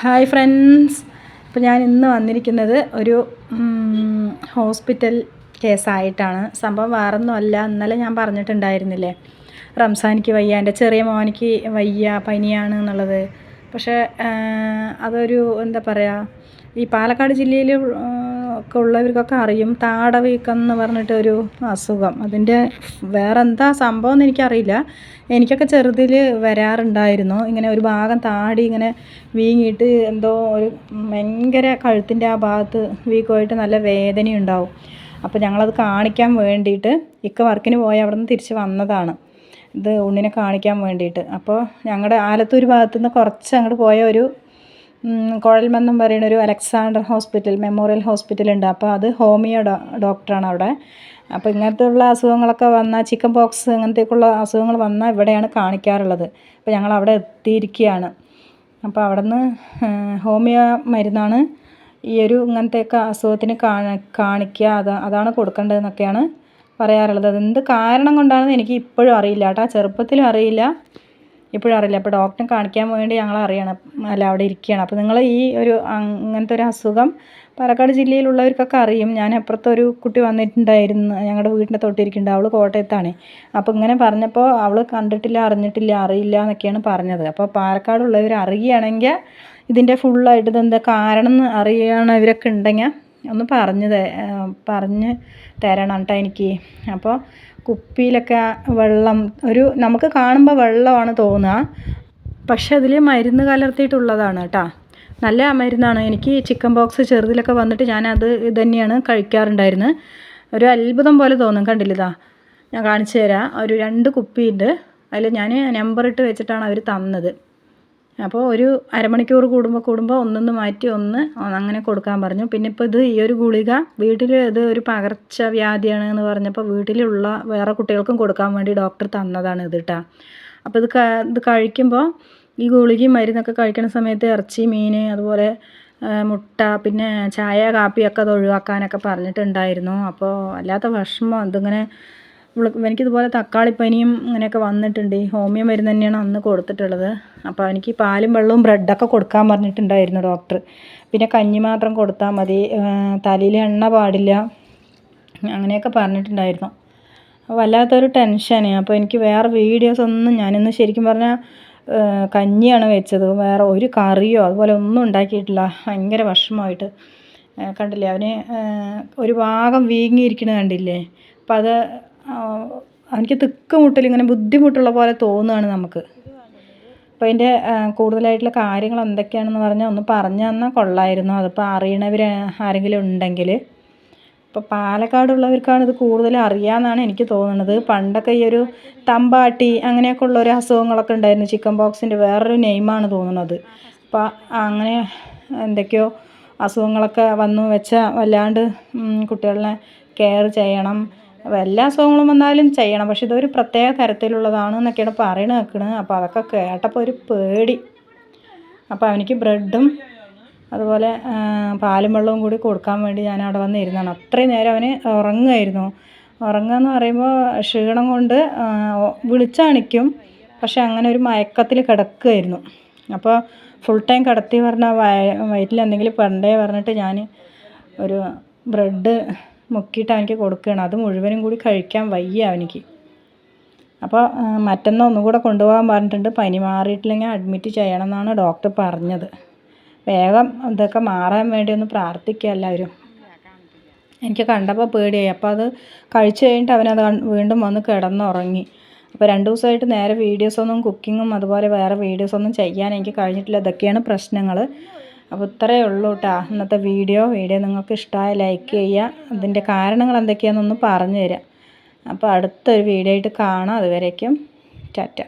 Hi friends. അപ്പോൾ ഞാൻ ഇന്ന് വന്നിരിക്കുന്നത് ഒരു ഹോസ്പിറ്റൽ കേസായിട്ടാണ്. സംഭവം വേറൊന്നുമല്ല. ഇന്നലെ ഞാൻ പറഞ്ഞിട്ടുണ്ടായിരുന്നില്ലേ? റംസാനിക്ക് വയ്യ എന്റെ ചെറിയ മോനിക്ക് വയ്യ പനിയാണ് എന്നുള്ളത്. പക്ഷേ അതൊരു എന്താ പറയുക ഈ പാലക്കാട് ജില്ലയിൽ ഒക്കെ ഉള്ളവർക്കൊക്കെ അറിയും. താടവീക്കം എന്ന് പറഞ്ഞിട്ടൊരു അസുഖം. അതിന്റെ വേറെ എന്താ സംഭവം എന്ന് എനിക്കറിയില്ല. എനിക്കൊക്കെ ചെറുതിൽ വരാറുണ്ടായിരുന്നു. ഇങ്ങനെ ഒരു ഭാഗം താടി ഇങ്ങനെ വീങ്ങിയിട്ട് എന്തോ ഒരു ഭയങ്കര കഴുത്തിന്റെ ആ ഭാഗത്ത് വീക്കമായിട്ട് നല്ല വേദനയുണ്ടാവും. അപ്പോൾ ഞങ്ങളത് കാണിക്കാൻ വേണ്ടിയിട്ട് ഇക്ക വർക്കിന് പോയി അവിടെ നിന്ന് തിരിച്ച് വന്നതാണ്. ഇത് ഉണ്ണിനെ കാണിക്കാൻ വേണ്ടിയിട്ട്. അപ്പോൾ ഞങ്ങളുടെ ആലത്തൂർ ഭാഗത്തു നിന്ന് കുറച്ച് അങ്ങോട്ട് പോയ ഒരു കുഴൽമന്നം പറയുന്ന ഒരു അലക്സാണ്ടർ ഹോസ്പിറ്റൽ മെമ്മോറിയൽ ഹോസ്പിറ്റൽ ഉണ്ട്. അപ്പോൾ അത് ഹോമിയോ ഡോ ഡോക്ടറാണ് അവിടെ. അപ്പോൾ ഇങ്ങനത്തെ ഉള്ള അസുഖങ്ങളൊക്കെ വന്നാൽ ചിക്കൻ പോക്സ് അങ്ങനത്തേക്കുള്ള അസുഖങ്ങൾ വന്നാൽ ഇവിടെയാണ് കാണിക്കാറുള്ളത്. അപ്പോൾ ഞങ്ങൾ അവിടെ എത്തിയിരിക്കുകയാണ്. അപ്പോൾ അവിടെ നിന്ന് ഹോമിയോ മരുന്നാണ് ഈ ഒരു ഇങ്ങനത്തെയൊക്കെ അസുഖത്തിന് കാണ കാണിക്കുക. അത് അതാണ് കൊടുക്കേണ്ടതെന്നൊക്കെയാണ് പറയാറുള്ളത്. അതെന്ത് കാരണം കൊണ്ടാണെന്ന് എനിക്ക് ഇപ്പോഴും അറിയില്ല കേട്ടോ. ചെറുപ്പത്തിലും അറിയില്ല. ഇപ്പോഴും അറിയില്ല. അപ്പോൾ ഡോക്ടറെ കാണിക്കാൻ വേണ്ടി ഞങ്ങൾ അറിയണം. അല്ല അവിടെ ഇരിക്കുകയാണ്. അപ്പോൾ നിങ്ങൾ ഈ ഒരു അങ്ങനത്തെ ഒരു അസുഖം പാലക്കാട് ജില്ലയിലുള്ളവർക്കൊക്കെ അറിയും. ഞാൻ അപ്പുറത്തെ ഒരു കുട്ടി വന്നിട്ടുണ്ടായിരുന്നു. ഞങ്ങളുടെ വീടിന്റെ തൊട്ടിരിക്കുന്നുണ്ട്. അവൾ കോട്ടയത്താണ്. അപ്പോൾ ഇങ്ങനെ പറഞ്ഞപ്പോൾ അവൾ കണ്ടിട്ടില്ല അറിഞ്ഞിട്ടില്ല അറിയില്ല എന്നൊക്കെയാണ് പറഞ്ഞത്. അപ്പോൾ പാലക്കാടുള്ളവർ അറിയുകയാണെങ്കിൽ ഇതിന്റെ ഫുള്ളായിട്ട് ഇതെന്താ കാരണം എന്ന് അറിയണവരൊക്കെ ഉണ്ടെങ്കിൽ ഒന്ന് പറഞ്ഞ് പറഞ്ഞ് തരണം കേട്ടോ എനിക്ക്. അപ്പോൾ കുപ്പിയിലൊക്കെ വെള്ളം ഒരു നമുക്ക് കാണുമ്പോൾ വെള്ളമാണ് തോന്നുക. പക്ഷെ അതിൽ മരുന്ന് കലർത്തിയിട്ടുള്ളതാണ് കേട്ടോ. നല്ല മരുന്നാണ്. എനിക്ക് ചിക്കൻ ബോക്സ് ചെറുതിലൊക്കെ വന്നിട്ട് ഞാനത് ഇത് തന്നെയാണ് കഴിക്കാറുണ്ടായിരുന്നത്. ഒരു അത്ഭുതം പോലെ തോന്നും കണ്ടില്ലതാ ഞാൻ കാണിച്ചു തരാം. ഒരു രണ്ട് കുപ്പിയുണ്ട്. അതിൽ ഞാൻ നമ്പർ ഇട്ട് വെച്ചിട്ടാണ് അവർ തന്നത്. അപ്പോൾ ഒരു അരമണിക്കൂർ കൂടുമ്പോൾ കൂടുമ്പോൾ ഒന്നൊന്ന് മാറ്റി ഒന്ന് അങ്ങനെ കൊടുക്കാൻ പറഞ്ഞു. പിന്നെ ഇപ്പോൾ ഇത് ഈ ഒരു ഗുളിക വീട്ടിൽ ഇത് ഒരു പകർച്ചവ്യാധിയാണ് എന്ന് പറഞ്ഞപ്പോൾ വീട്ടിലുള്ള വേറെ കുട്ടികൾക്കും കൊടുക്കാൻ വേണ്ടി ഡോക്ടർ തന്നതാണ് ഇത് കേട്ടോ അപ്പോൾ ഇത് ഇത് കഴിക്കുമ്പോൾ ഈ ഗുളികയും മരുന്നൊക്കെ കഴിക്കുന്ന സമയത്ത് ഇറച്ചി മീൻ അതുപോലെ മുട്ട പിന്നെ ചായ കാപ്പിയൊക്കെ അത് ഒഴിവാക്കാനൊക്കെ പറഞ്ഞിട്ടുണ്ടായിരുന്നു. അപ്പോൾ അല്ലാത്ത വിഷമം. ഇവൾക്ക് എനിക്കിതുപോലെ തക്കാളിപ്പനിയും ഇങ്ങനെയൊക്കെ വന്നിട്ടുണ്ട്. ഈ ഹോമിയോ മരുന്ന് തന്നെയാണ് അന്ന് കൊടുത്തിട്ടുള്ളത്. അപ്പോൾ എനിക്ക് പാലും വെള്ളവും ബ്രെഡൊക്കെ കൊടുക്കാൻ പറഞ്ഞിട്ടുണ്ടായിരുന്നു ഡോക്ടർ. പിന്നെ കഞ്ഞി മാത്രം കൊടുത്താൽ മതി. തലയിൽ എണ്ണ പാടില്ല. അങ്ങനെയൊക്കെ പറഞ്ഞിട്ടുണ്ടായിരുന്നു. വല്ലാത്തൊരു ടെൻഷന് അപ്പോൾ എനിക്ക് വേറെ വീഡിയോസ് ഒന്നും ഞാനിന്ന് ശരിക്കും പറഞ്ഞാൽ കഞ്ഞിയാണ് വെച്ചത്. വേറെ ഒരു കറിയോ അതുപോലെ ഒന്നും ഉണ്ടാക്കിയിട്ടില്ല. ഭയങ്കര വിഷമമായിട്ട്. കണ്ടില്ലേ? അവന് ഒരു ഭാഗം വീങ്ങിയിരിക്കുന്നത് കണ്ടില്ലേ? അപ്പം അത് അവനിക്ക് തിക്ക് മുട്ടൽ ഇങ്ങനെ ബുദ്ധിമുട്ടുള്ള പോലെ തോന്നുകയാണ് നമുക്ക്. അപ്പോൾ അതിന്റെ കൂടുതലായിട്ടുള്ള കാര്യങ്ങൾ എന്തൊക്കെയാണെന്ന് പറഞ്ഞാൽ ഒന്ന് പറഞ്ഞു തന്നാൽ കൊള്ളായിരുന്നു. അതിപ്പോൾ അറിയണവർ ആരെങ്കിലും ഉണ്ടെങ്കിൽ ഇപ്പോൾ പാലക്കാടുള്ളവർക്കാണ് ഇത് കൂടുതൽ അറിയാമെന്നാണ് എനിക്ക് തോന്നുന്നത് പണ്ടൊക്കെ ഈ ഒരു തമ്പാട്ടി അങ്ങനെയൊക്കെ ഉള്ള ഒരു അസുഖങ്ങളൊക്കെ ഉണ്ടായിരുന്നു. ചിക്കൻ ബോക്സിന്റെ വേറൊരു നെയിമാണ് തോന്നുന്നത് അപ്പോൾ അങ്ങനെ എന്തൊക്കെയോ അസുഖങ്ങളൊക്കെ വന്നു വെച്ചാൽ വല്ലാണ്ട് കുട്ടികളെ കെയർ ചെയ്യണം. എല്ലാ അസുഖങ്ങളും വന്നാലും ചെയ്യണം. പക്ഷെ ഇതൊരു പ്രത്യേക തരത്തിലുള്ളതാണ് എന്നൊക്കെയാണ് പറയണ കേൾക്കണത് അപ്പോൾ അതൊക്കെ കേട്ടപ്പോൾ ഒരു പേടി. അപ്പോൾ അവനിക്ക് ബ്രെഡും അതുപോലെ പാലും വെള്ളവും കൂടി കൊടുക്കാൻ വേണ്ടി ഞാൻ അവിടെ വന്നിരുന്നാണ് അത്രയും നേരം അവന് ഉറങ്ങുമായിരുന്നു. ഉറങ്ങുക എന്ന് പറയുമ്പോൾ ക്ഷീണം കൊണ്ട് വിളിച്ചണിക്കും. പക്ഷെ അങ്ങനെ ഒരു മയക്കത്തിൽ കിടക്കുമായിരുന്നു അപ്പോൾ ഫുൾ ടൈം കിടത്തി പറഞ്ഞാൽ വയ വയറ്റിൽ എന്തെങ്കിലും പണ്ടേ പറഞ്ഞിട്ട് ഞാൻ ഒരു ബ്രെഡ് മുക്കിയിട്ട് അവനിക്ക് കൊടുക്കുകയാണ്. അത് മുഴുവനും കൂടി കഴിക്കാൻ വയ്യ അവനിക്ക്. അപ്പോൾ മറ്റന്നാൾ ഒന്നും കൂടെ കൊണ്ടുപോകാൻ പറഞ്ഞിട്ടുണ്ട്. പനി മാറിയിട്ടില്ലെങ്കിൽ അഡ്മിറ്റ് ചെയ്യണം എന്നാണ് ഡോക്ടർ പറഞ്ഞത്. വേഗം ഇതൊക്കെ മാറാൻ വേണ്ടി ഒന്ന് പ്രാർത്ഥിക്കുക എല്ലാവരും. എനിക്ക് കണ്ടപ്പോൾ പേടിയായി. അപ്പോൾ അത് കഴിച്ചു കഴിഞ്ഞിട്ട് അവനത് വീണ്ടും വന്ന് കിടന്നുറങ്ങി. അപ്പോൾ രണ്ട് ദിവസമായിട്ട് നേരെ വീഡിയോസൊന്നും കുക്കിങ്ങും അതുപോലെ വേറെ വീഡിയോസൊന്നും ചെയ്യാൻ എനിക്ക് കഴിഞ്ഞിട്ടില്ല. ഇതൊക്കെയാണ് പ്രശ്നങ്ങൾ. അപ്പോൾ ഇത്രയേ ഉള്ളൂ കേട്ടോ ഇന്നത്തെ വീഡിയോ. വീഡിയോ നിങ്ങൾക്ക് ഇഷ്ടമായ ലൈക്ക് ചെയ്യുക. അതിന്റെ കാരണങ്ങൾ എന്തൊക്കെയാണെന്നൊന്ന് പറഞ്ഞു തരാം. അപ്പോൾ അടുത്തൊരു വീഡിയോ ആയിട്ട് കാണാം. അതുവരേക്കും ടാറ്റ.